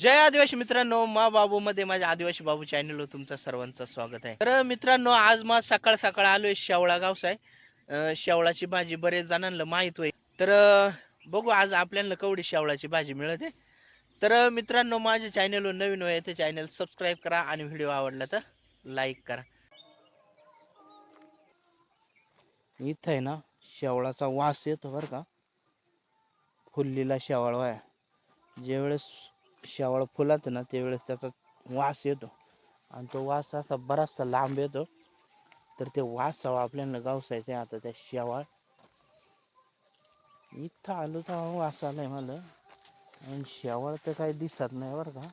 जय आदिवासी मित्रांनो मा बाबू मध्ये माझ्या आदिवासी बाबू चॅनलवर तुमचं सर्वांचं स्वागत आहे. तर मित्रांनो आज मा सकाळ सकाळ आलोय शेवळा गावसाय. अं, शेवळाची भाजी बरेच जणांना माहीत होईल तर बघू आज आपल्याला कवडी शेवळाची भाजी मिळते. तर मित्रांनो माझ्या चॅनलवर नवीन होय ते चॅनल सबस्क्राईब करा आणि व्हिडिओ आवडला तर लाईक करा. इथं आहे ना शेवळाचा वास येतो बरं का. फुललेला शेवाळ वाया ज्यावेळेस शेवाळ फुलाचं ना त्यावेळेस त्याचा वास येतो. आणि तो वास असा बराचसा लांब येतो. तर ते वास आपल्याला गावसायचं आहे आता त्या शेवाळ. इथं आलो तर वास आलाय मला. आणि शेवाळ तर काही दिसत नाही बरं का.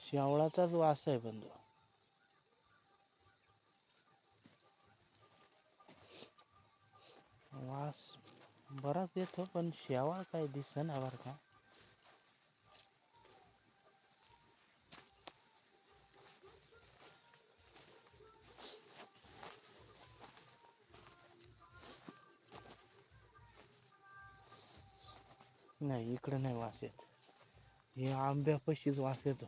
शेवळाचाच वास आहे पण तो वास बराच येतो पण शेवाळ काय दिसना बरं का? नाही इकडं नाही वास येत. हे आंब्यापाशीच वास येतो.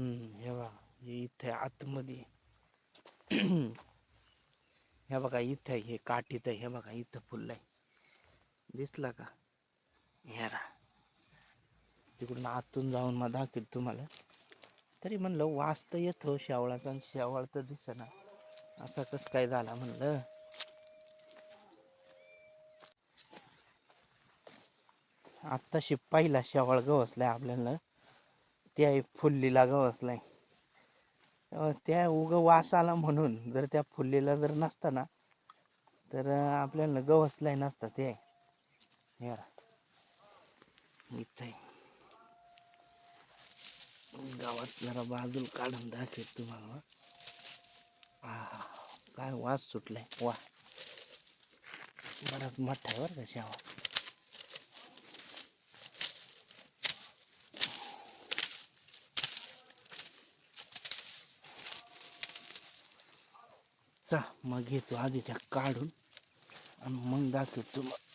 हे बघा इथे आतमध्ये. हे बघा इथं हे काठीत आहे हे बघा इथं फुललंय दिसला का? हे तिकडून आतून जाऊन मग दाखवेल तुम्हाला. तरी म्हणलं वास तर येतो शेवळाचा आणि शेवाळ तर दिसेना. असा कस काय झाला म्हणलं? आत्ताशी पहिला शेवाळ गवसलाय आपल्याला. त्या फुल्लीला गवसलाय अं, त्या उग वास आला म्हणून जर त्या फुल्लीला जर नसता ना तर आपल्याला गवसलाय नसता ते. हे गावात जरा बाजूला काढून दाखवत तुम्हाला. काय वास सुटलाय. वा बराच मोठा आहे बरं का शेवा चा मग घेतो आधी त्या काढून आणि मग दाखवतो तुम्हाला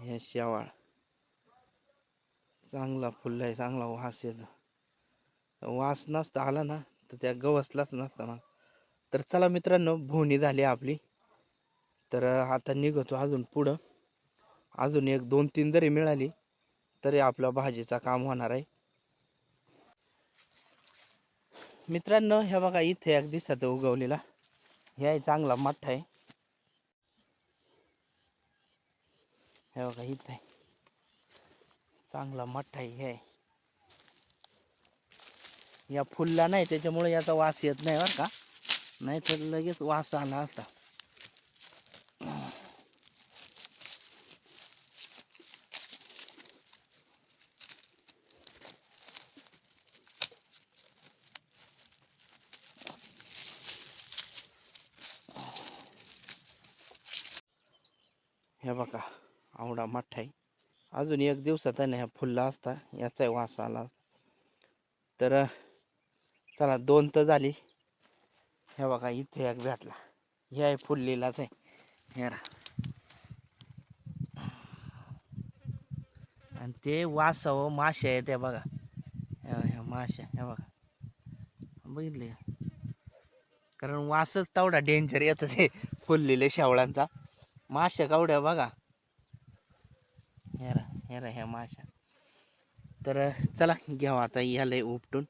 हे शेवाळ. चांगला फुललाय चांगला वास येतो. वास नसता आला ना तर त्या गवसलाच नसता मग. तर चला मित्रांनो भोवणी झाली आपली. तर आता निघतो अजून पुढं. अजून एक दोन तीन जरी मिळाली तरी आपला भाजीचा काम होणार आहे. मित्रांनो हे बघा इथे एक दिसत उगवलेला. हे आहे चांगला मठ्ठा आहे. हे बघा इथे. आहे चांगला मठ्ठा आहे हे. आहे. या फुलला नाही त्याच्यामुळे याचा वास येत नाही बरं का. नाही तर लगेच वास आला असता. हे बघा आवडा मठ्ठा आहे. अजून एक दिवसात नाही ना ह्या फुलला असता याचा वास आला तर चला दोन तर झाली. हे बघा इथे एक भेटला. हे आहे फुललेलाच आहे. हे रा आणि ते वासावं माश्या आहे त्या बघा. ह्या ह्या माश्या हे बघा. बघितले कारण वासच तेवढा डेंजर येतं ते फुललेल्या शेवळांचा माश्या कावड्या बघा. हे रा हे ह्या तर चला घ्यावं आता याला उपटून.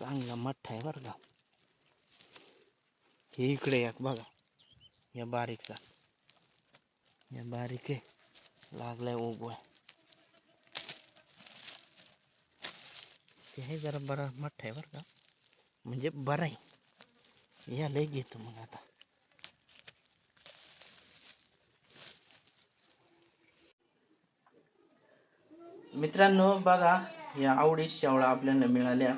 चांगला मठ्ठा आहे बरं का. हे इकडे एक बघा. या बारीकचा. या बारीक आहे. लागलाय उगवाय ते हे जरा बरा मोठा आहे बरं का. म्हणजे बरा आहे. या लय घेतो मग आता. मित्रांनो बघा या आवडी शेवळा आपल्याला मिळाल्या.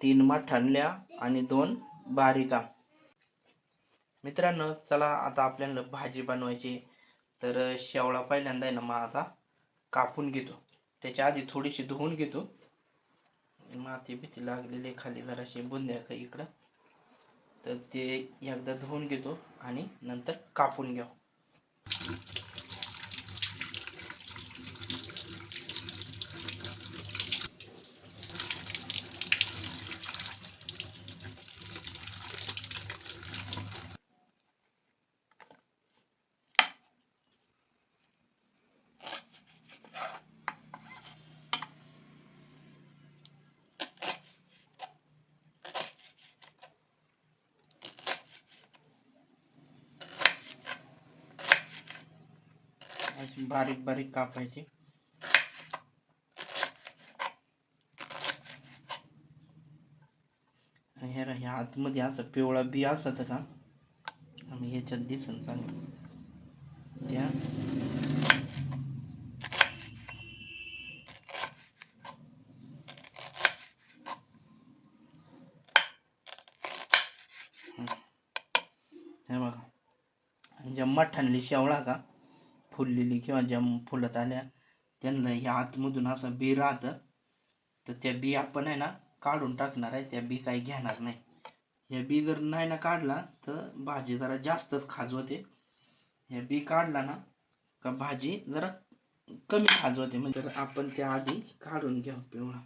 तीन माठांल्या आणि दोन बारीका. मित्रांनो चला आता आपल्याला भाजी बनवायची. तर शेवळा पहिल्यांदा आहे ना मग आता कापून घेतो. त्याच्या आधी थोडीशी धुवून घेतो. माती भीती लागलेली खाली जराशी बुंद्या का इकडं. तर ते एकदा धुवून घेतो आणि नंतर कापून घ्या अशी बारीक बारीक कापायची. आणि रा ह्या आतमध्ये असं पिवळा बी असत का? आम्ही ह्याच्यात दिसन चांगलं. त्या. हे बघा. म्हणजे ज्या शेवळा का? फुललेली किंवा ज्या फुलत आल्या त्यांना ह्या आतमधून असं बी राहतं. तर त्या बी आपण आहे ना काढून टाकणार आहे. त्या बी काही घेणार नाही. या बी जर नाही ना काढला तर भाजी जरा जास्तच खाजवते या बी काढला ना का भाजी जरा कमी खाजवते म्हणजे आपण त्या आधी काढून घेऊ पिवळा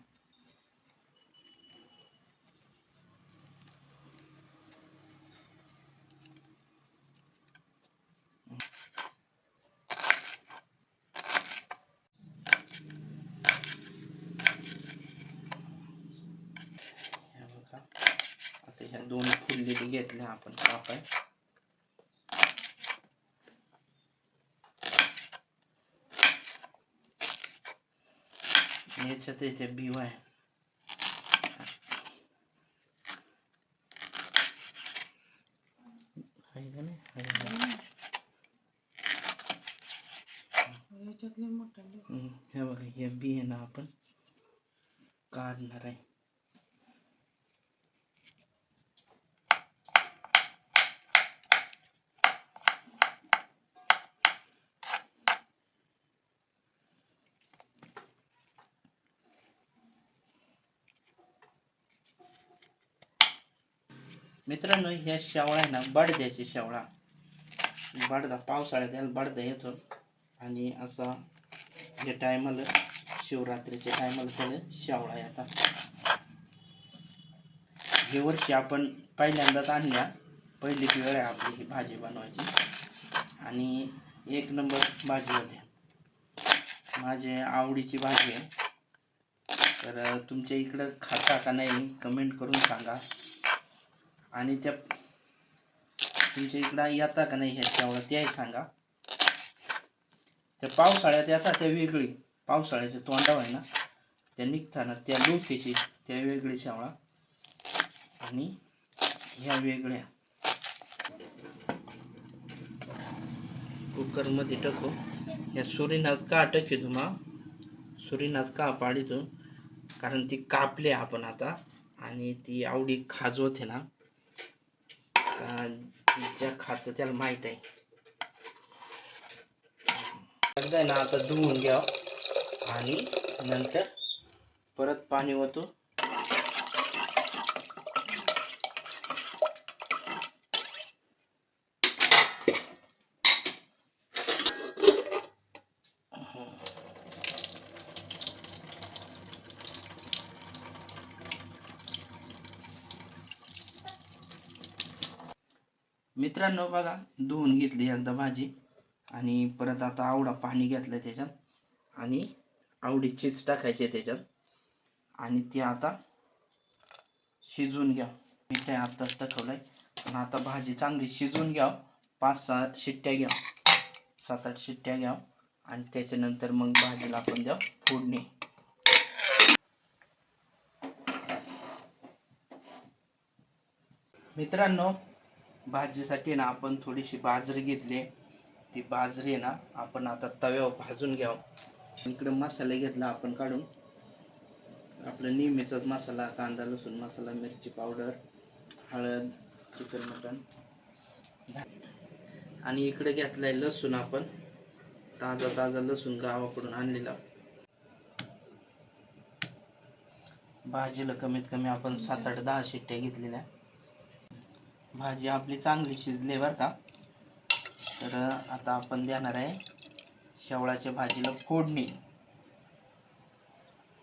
हे बघा आता ह्या दोन फुललेली घेतल्या आपण कापाय. याच्यात येते बिवाय आहे. हे बघा हे बी आहे ना आपण काढणार आहे. मित्रांनो ह्या शेवळा आहे ना बडद्याची शेवळा. बडदा पावसाळ्यात याला बडदा येतो. आणि असा हे टायमाला शिवरात्रीच्या टायमाला त्याला शेवळा येतात हे वर्षी आपण पहिल्यांदाच आणल्या. पहिली वेळ आहे आपली ही भाजी बनवायची. आणि एक नंबर भाजी होते. माझे आवडीची भाजी आहे. तर तुमच्या इकडं खाता का नाही कमेंट करून सांगा. आणि त्या तुमच्या इकडं येता का नाही ह्या शेवळा त्याही सांगा. त्या पावसाळ्यात येतात त्या वेगळी. पावसाळ्याच्या तोंडावर आहे ना त्या निघताना त्या लोकेची त्या वेगळी शेवळा आणि ह्या वेगळ्या. कुकरमध्ये टाकू. या सुरीनाच का टाकी तुम्हा सुरीनाच का पाडीतून कारण ती कापले आपण आता. आणि ती आवडी खाजवते ना का ज्या खात त्याला माहीत आहे. एकदा ना आता धुवून घ्या आणि नंतर परत पाणी होतो मित्रांनो बघा धुवून घेतली एकदा भाजी. आणि परत आता आवडा पाणी घेतलं त्याच्यात. आणि आवडी चीज टाकायची त्याच्यात. आणि ती आता शिजवून घ्या. मीठ आहे आत्ताच टाकवलंय. आणि आता भाजी चांगली शिजवून घ्या. पाच सहा शिट्ट्या घ्या. सात आठ शिट्ट्या घ्या. आणि त्याच्यानंतर मग भाजीला आपण द्या फोडणी. मित्रांनो भाजीसाठी ना आपण थोडीशी बाजरी घेतली. ती बाजरी आहे ना आपण आता तव्यावर भाजून घ्यावं. इकडे मसाला घेतला आपण काढून. आपलं नेहमीचा मसाला कांदा लसूण मसाला मिरची पावडर हळद चिकन मटन. आणि इकडे घेतलाय लसूण आपण. ताजा ताजा लसूण गावाकडून आणलेला. भाजीला कमीत कमी आपण सात आठ दहा शिट्ट्या घेतलेल्या. भाजी आपली चांगली शिजली बरं का. तर आता आपण देणार आहे शेवळाच्या भाजीला फोडणी.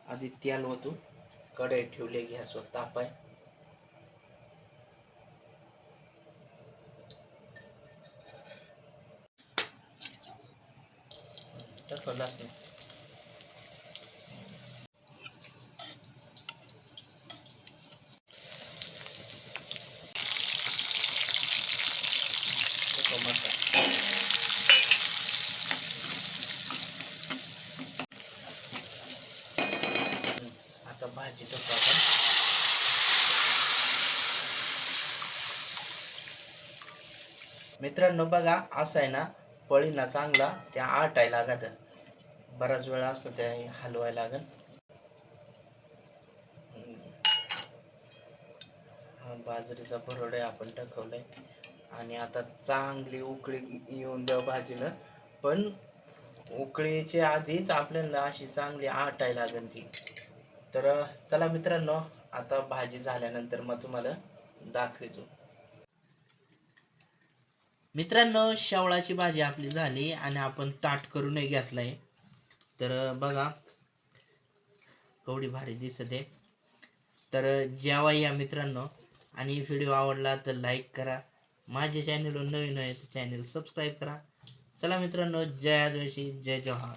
आधी तेल होतो कढई ठेवले गॅसवर तापाय टाकलं असेल. टाकलं मसाला. आता भाजी टाकू आपण मित्रांनो बघा असं आहे ना पळीना चांगला त्या आटाय लागत. बराच वेळा असं त्या हलवायला लागल. बाजरीचा भरोडे आपण टाकवलाय. आणि आता चांगली उकळी येऊन द्या भाजीला. पण उकळीच्या आधीच आपल्याला अशी चांगली आटाय लागेल ती. तर चला मित्रांनो आता भाजी झाल्यानंतर मग तुम्हाला दाखवतो. मित्रांनो शेवळाची भाजी आपली झाली आणि आपण ताट करूनही घेतलाय. तर बघा. कवडी भारी दिसत. आहे तर जेव्हा या मित्रांनो आणि व्हिडिओ आवडला तर लाईक करा. माझे चॅनलवर नवीन आहे तर चॅनल सबस्क्राईब करा. चला मित्रांनो जय आदिवासी जय जवाहर